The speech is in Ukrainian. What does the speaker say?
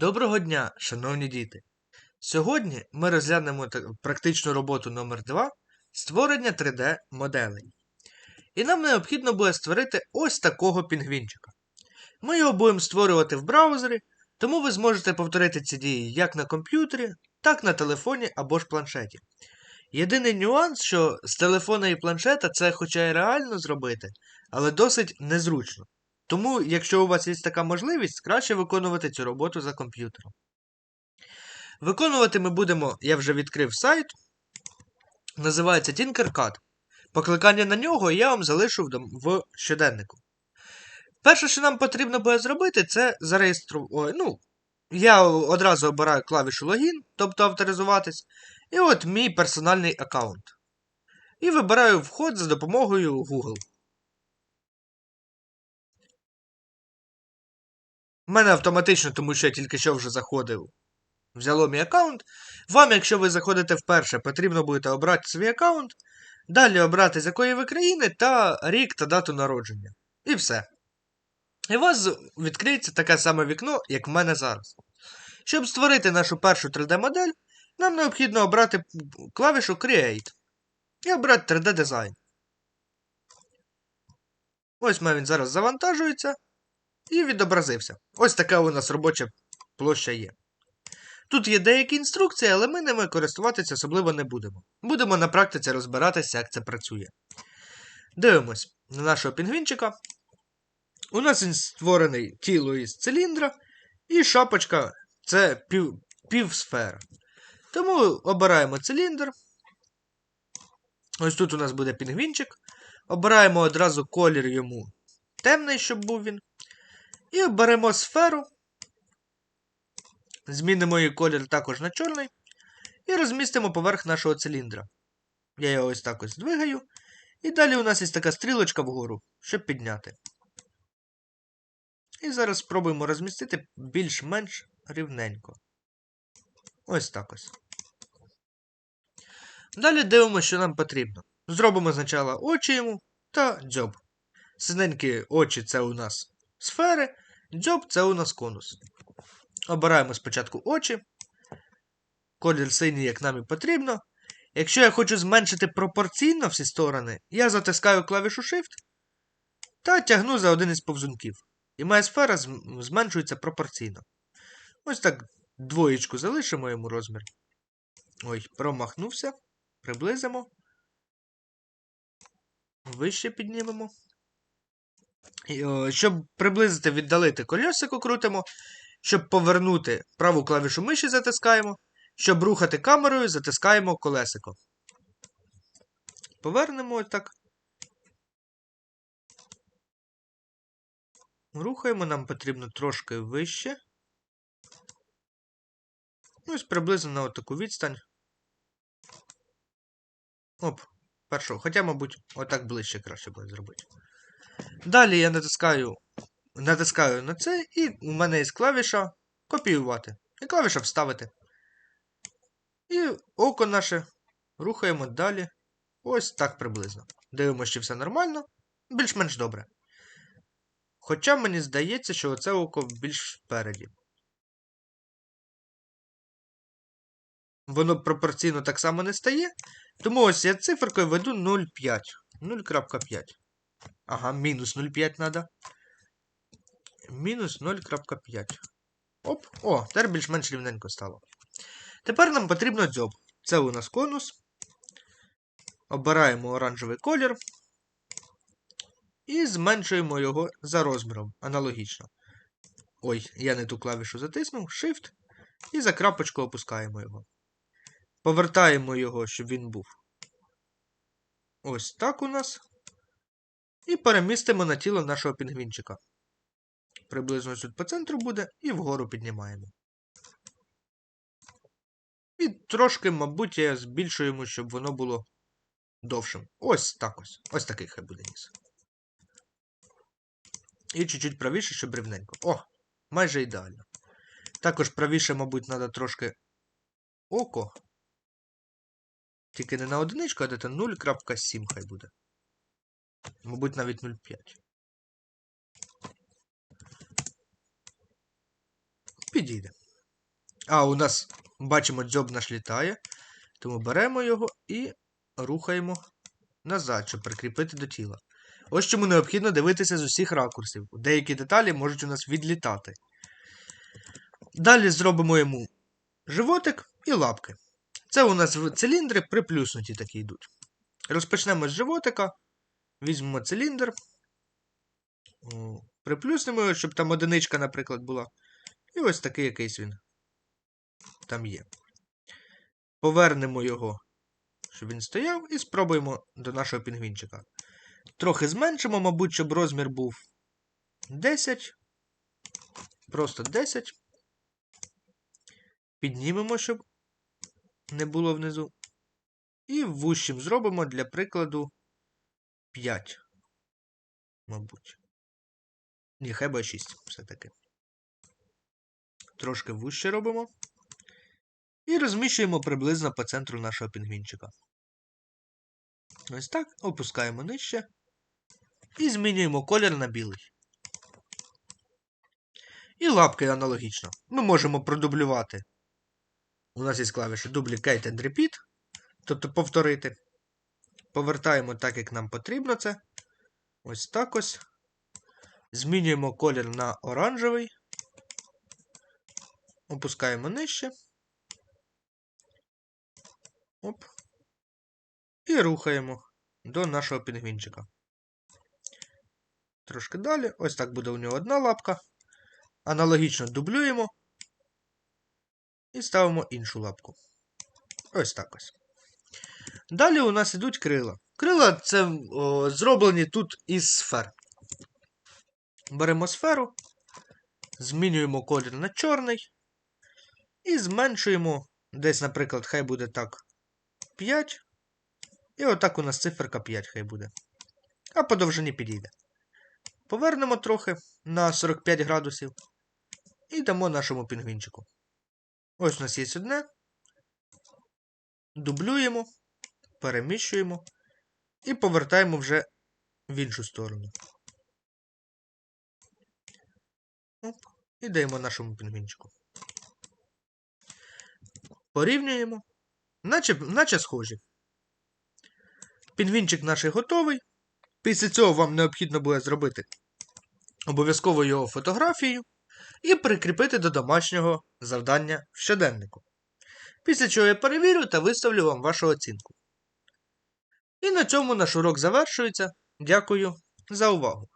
Доброго дня, шановні діти! Сьогодні ми розглянемо практичну роботу номер 2 створення 3D моделей. І нам необхідно буде створити ось такого пінгвінчика. Ми його будемо створювати в браузері, тому ви зможете повторити ці дії як на комп'ютері, так на телефоні або ж планшеті. Єдиний нюанс, що з телефона і планшета це хоча й реально зробити, але досить незручно. Тому, якщо у вас є така можливість, краще виконувати цю роботу за комп'ютером. Виконувати ми будемо, я вже відкрив сайт, називається Tinkercad. Покликання на нього я вам залишу в, щоденнику. Перше, що нам потрібно буде зробити, це зареєструвати. Ну, я одразу обираю клавішу логін, тобто авторизуватись. І от мій персональний аккаунт. І вибираю вход за допомогою Google. У мене автоматично, тому що я тільки що вже заходив. Взяло мій аккаунт. Вам, якщо ви заходите вперше, потрібно буде обрати свій аккаунт, далі обрати з якої ви країни та рік та дату народження. І все. І у вас відкриється таке саме вікно, як в мене зараз. Щоб створити нашу першу 3D-модель, нам необхідно обрати клавішу Create і обрати 3D дизайн. Ось мене він зараз завантажується і відобразився. Ось така у нас робоча площа є. Тут є деякі інструкції, але ми ними користуватися особливо не будемо. Будемо на практиці розбиратися, як це працює. Дивимось на нашого пінгвінчика. У нас він створений тіло із циліндра, і шапочка це пів, півсфера. Тому обираємо циліндр. Ось тут у нас буде пінгвінчик. Обираємо одразу колір йому темний, щоб був він. І беремо сферу. Змінимо її колір також на чорний. І розмістимо поверх нашого циліндра. Я його ось так ось двигаю. І далі у нас є така стрілочка вгору, щоб підняти. І зараз спробуємо розмістити більш-менш рівненько. Ось так ось. Далі дивимося, що нам потрібно. Зробимо спочатку очі йому та дзьоб. Синенькі очі це у нас сфери, дзьоб це у нас конус. Обираємо спочатку очі. Колір синій, як нам і потрібно. Якщо я хочу зменшити пропорційно всі сторони, я затискаю клавішу Shift та тягну за один із повзунків. І моя сфера зменшується пропорційно. Ось так двоєчку залишимо йому розмір. Ой, промахнувся. Приблизимо. Вище піднімемо. Щоб приблизити, віддалити кольосико крутимо. Щоб повернути праву клавішу миші затискаємо. Щоб рухати камерою, затискаємо колесико. Повернемо так. Рухаємо, нам потрібно трошки вище. Ну, ось приблизно на таку відстань. Оп, першого. Хоча, мабуть, отак ближче краще буде зробити. Далі я натискаю, натискаю на це, і у мене є клавіша копіювати. І клавіша вставити. І око наше рухаємо далі. Ось так приблизно. Дивимося, чи все нормально. Більш-менш добре. Хоча мені здається, що оце око більш впереді. Воно пропорційно так само не стає. Тому ось я циферкою веду 0,5. 0,5. Ага, мінус 0,5 треба. Мінус 0,5. Оп. О, тепер більш-менш рівненько стало. Тепер нам потрібно дзьоб. Це у нас конус. Обираємо оранжевий колір. І зменшуємо його за розміром. Аналогічно. Ой, я не ту клавішу затиснув. Shift. І за крапочку опускаємо його. Повертаємо його, щоб він був. Ось так у нас. І перемістимо на тіло нашого пінгвінчика. Приблизно тут по центру буде, і вгору піднімаємо. І трошки, мабуть, збільшуємо, щоб воно було довшим. Ось так ось. Ось такий хай буде ніс. І чуть-чуть правіше, щоб рівненько. О! Майже ідеально. Також правіше, мабуть, треба трошки око. Тільки не на одиничку, а десь 0.7 хай буде. Мабуть, навіть 0,5. Підійде. А, у нас, бачимо, дзьоб наш літає. Тому беремо його і рухаємо назад, щоб прикріпити до тіла. Ось чому необхідно дивитися з усіх ракурсів. Деякі деталі можуть у нас відлітати. Далі зробимо йому животик і лапки. Це у нас циліндри приплюснуті такі йдуть. Розпочнемо з животика. Візьмемо циліндр. Приплюснемо його, щоб там одиничка, наприклад, була. І ось такий якийсь він там є. Повернемо його, щоб він стояв, і спробуємо до нашого пінгвінчика. Трохи зменшимо, мабуть, щоб розмір був 10. Просто 10. Піднімемо, щоб не було внизу. І вущим зробимо для прикладу 5. Мабуть. Ні, хай буде 6 все-таки. Трошки вуще робимо. І розміщуємо приблизно по центру нашого пінгвінчика. Ось так. Опускаємо нижче. І змінюємо колір на білий. І лапки аналогічно. Ми можемо продублювати. У нас є клавіші Duplicate and Repeat. Тобто повторити. Повертаємо так, як нам потрібно це. Ось так ось. Змінюємо колір на оранжевий. Опускаємо нижче. Оп. І рухаємо до нашого пінгвінчика. Трошки далі. Ось так буде у нього одна лапка. Аналогічно дублюємо. І ставимо іншу лапку. Ось так ось. Далі у нас йдуть крила. Крила це о, зроблені тут із сфер. Беремо сферу, змінюємо колір на чорний. І зменшуємо. Десь, наприклад, хай буде так 5. І отак у нас циферка 5 хай буде. А по довжині підійде. Повернемо трохи на 45 градусів. І дамо нашому пінгвінчику. Ось у нас є одне. Дублюємо, переміщуємо і повертаємо вже в іншу сторону. І даємо нашому пінгвінчику. Порівнюємо. Наче, наче схожі. Пінгвінчик наш готовий. Після цього вам необхідно буде зробити обов'язково його фотографію і прикріпити до домашнього завдання в щоденнику. Після чого я перевірю та виставлю вам вашу оцінку. І на цьому наш урок завершується. Дякую за увагу!